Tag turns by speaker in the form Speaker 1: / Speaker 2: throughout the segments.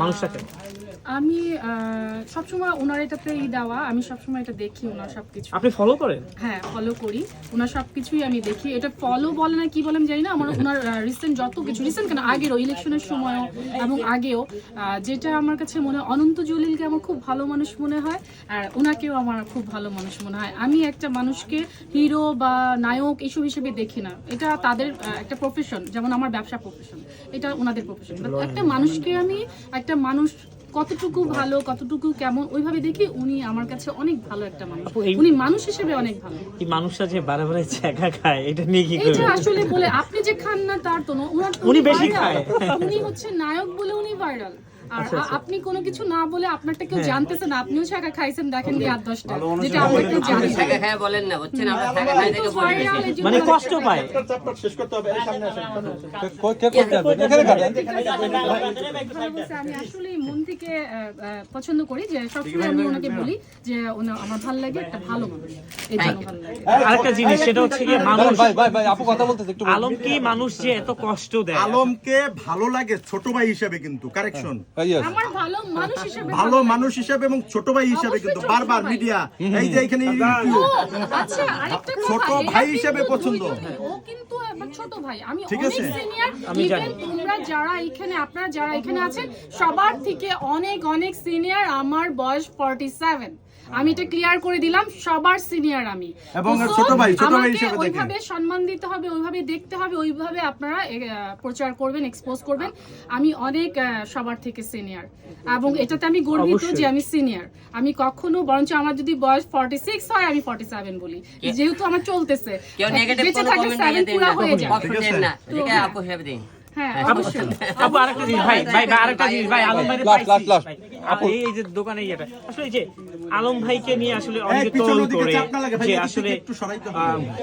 Speaker 1: মানুষটাকে
Speaker 2: আমি আহ, সবসময় ওনার এটাতেই দেওয়া আমি সবসময় এটা দেখি ওনার সবকিছু।
Speaker 1: আপনি ফলো করেন?
Speaker 2: হ্যাঁ ফলো করি। ওনার সবকিছুই আমি দেখি। এটা ফলো বলে না কি বলে আমি জানি না আমার ওনার রিসেন্ট যত কিছু রিসেন্ট কেন আগেরও ইলেকশনের সময়ও এবং আগেও যেটা আমার কাছে মনে হয় অনন্ত জলিলকে আমার খুব ভালো মানুষ মনে হয় আর ওনাকেও আমার খুব ভালো মানুষ মনে হয়। আমি একটা মানুষকে হিরো বা নায়ক এসব হিসেবে দেখি না। এটা তাদের একটা প্রফেশন যেমন আমার ব্যবসা প্রফেশন এটা ওনাদের প্রফেশন একটা মানুষকে আমি একটা মানুষ কতটুকু ভালো কতটুকু কেমন ওইভাবে দেখি উনি আমার কাছে অনেক ভালো একটা মানুষ। উনি মানুষ হিসেবে অনেক ভালো।
Speaker 1: এই মানুষটা যে বারে বারে খায় এটা নিয়ে কি এটা
Speaker 2: আসলে বলে আপনি যে খান না তার তো
Speaker 1: উনি বেশি খায়।
Speaker 2: উনি হচ্ছে নায়ক বলে উনি ভাইরাল আর
Speaker 1: আচ্ছা,
Speaker 2: আপনি কোনো কিছু না বলে আপনারটা কেউ
Speaker 1: হ্যাঁ।
Speaker 2: জানতেছে না? আপনিও ছাকা খাইছেন দেখেন কি আট দশটা। যেটা আমরা কেউ জানি। না।
Speaker 3: খায় বলেন না বুঝছেন আমরা টাকা খাই থেকে বলি
Speaker 1: মানে কষ্ট পায়।
Speaker 2: কথা বলছে, আমি আসলে মন থেকে পছন্দ করি যে সবসময় আমি ওনাকে বলি যে ওনা- আমার ভালো লাগে একটা ভালো মানুষ। এই জন্য ভালো লাগে।
Speaker 1: আরেকটা জিনিস সেটা হচ্ছে কি মানুষ
Speaker 4: ভাই ভাই ভাই আপু কথা বলতেছে একটু
Speaker 1: আলম কি মানুষ যে এত কষ্ট দেয়।
Speaker 5: আলমকে ভালো লাগে ছোট ভাই হিসেবে কিন্তু কারেকশন
Speaker 2: ভালো মানুষ হিসেবে
Speaker 5: ভালো মানুষ হিসেবে এবং ছোট ভাই হিসাবে কিন্তু বারবার মিডিয়া এই যে এখানে
Speaker 2: আচ্ছা,
Speaker 5: ছোট ভাই হিসাবে পছন্দ।
Speaker 2: দুইজনই। ও কিন্তু আমার ছোট ভাই। আমি অনেক সিনিয়র
Speaker 1: আমি
Speaker 2: তোমরা যারা এখানে আপনারা যারা এখানে আছেন সবার থেকে অনেক অনেক সিনিয়র আমার বয়স 47 আমি এটা ক্লিয়ার করে দিলাম সবার সিনিয়র আমি।
Speaker 5: এবং ছোট ভাই, ছোট ভাই হিসেবে দেখেন।
Speaker 2: ওইভাবে সম্মান দিতে হবে ওইভাবে দেখতে হবে ওইভাবে আপনারা প্রচার করবেন এক্সপোজ করবেন। আমি অনেক আহ, সবার থেকে সিনিয়র এবং এটাতে আমি গর্বিত যে আমি সিনিয়র আমি কখনো বরঞ্চ আমার যদি বয়স 46 হয় আমি 47 বলি। যেহেতু আমার চলতেছে।
Speaker 3: কেউ নেগেটিভ কোনো কমেন্ট
Speaker 2: seven
Speaker 3: দিয়ে দেন না ঠিক আছে। আপু হিসাবে দিন।
Speaker 1: আপু আরেকটা জিনিস ভাই ভাই ভাই আরেকটা জিনিস ভাই আলম ভাই
Speaker 4: Last, last, last.
Speaker 1: আপু। এই এই যে দোকানে ইয়েটা আসলে যে আলম ভাইকে নিয়ে আসলে অনেকে ট্রোল করে যে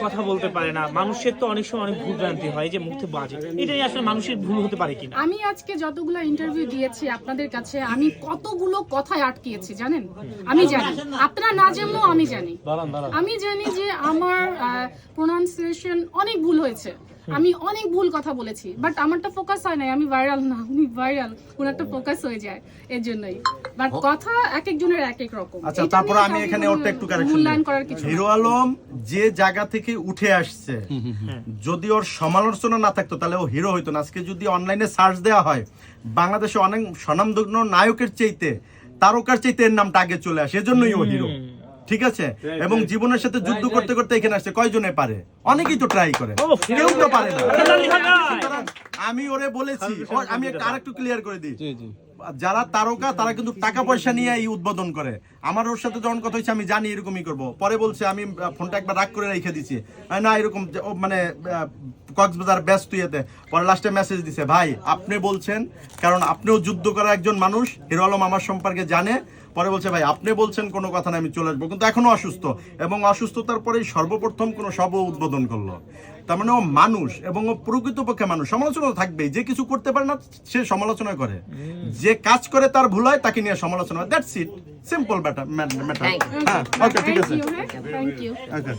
Speaker 1: কথা বলতে পারে না মানুষের তো অনেক সময় অনেক ভুলভ্রান্তি হয় যে মুখে বাজে। এটা আসলে মানুষের ভুল হতে পারে কিনা।
Speaker 2: আমি আজকে যতগুলো ইন্টারভিউ দিয়েছি আপনাদের কাছে আমি কতগুলো কথায় আটকিয়েছি জানেন? আমি জানি। আপনারা না জানলেও আমি জানি। আমি জানি যে আমার প্রোনাউন্সিয়েশন অনেক ভুল হয়েছে। আমি অনেক ভুল কথা বলেছি বাট আমারটা ফোকাস হয় নাই আমি ভাইরাল না উনি ভাইরাল ওনারটা ফোকাস হয়ে যায় এর জন্যই। বাট কথা এক একজনের এক এক রকম।
Speaker 5: আচ্ছা তারপর আমি এখানে ওরটা একটু কারেকশন
Speaker 2: মূল্যায়ন করার কিছু
Speaker 5: হিরো আলম যে জায়গা থেকে উঠে আসছে যদি ওর সমালোচনা না থাকতো তাহলে ও হিরো হইতো না। আজকে যদি অনলাইনে সার্চ দেওয়া হয় বাংলাদেশে অনেক স্বনামধন্য নায়কের চাইতে তারকার চাইতে এর নামটা আগে চলে আসে এজন্যই ও হিরো। ঠিক আছে? এবং জীবনের সাথে যুদ্ধ করতে করতে এখানে আসছে। কয়জনে পারে? অনেকেই তো ট্রাই করে। কেউ তো পারে না। আমি ওরে বলেছি। আমি একটা আরেকটু ক্লিয়ার করে দিই। যারা তারকা তারা কিন্তু টাকা পয়সা নিয়ে এই উদ্বোধন করে। আমার ওর সাথে যখন কথা হয়েছে আমি জানি এরকমই করব। পরে বলছে আমি ফোনটা একবার রাগ করে রেখে আহ, না এরকম মানে কক্সবাজার ব্যস্ত ইয়েতে। পরে লাস্টে মেসেজ দিছে ভাই আপনি বলছেন কারণ আপনিও যুদ্ধ করা একজন মানুষ হিরো আলম আমার সম্পর্কে জানে। পরে বলছে ভাই আপনি বলছেন কোনো কথা না আমি চলে আসব। কিন্তু এখনও অসুস্থ। এবং অসুস্থতার পরেই সর্বপ্রথম কোনো সব উদ্বোধন করল। তার মানে ও মানুষ এবং ও প্রকৃতপক্ষে মানুষ। সমালোচনা তো থাকবেই। যে কিছু করতে পারে না সে সমালোচনা করে। যে কাজ করে তার ভুল হয় তাকে নিয়ে সমালোচনা that's it simple matter matter হ্যাঁ ওকে ঠিক আছে। ওকে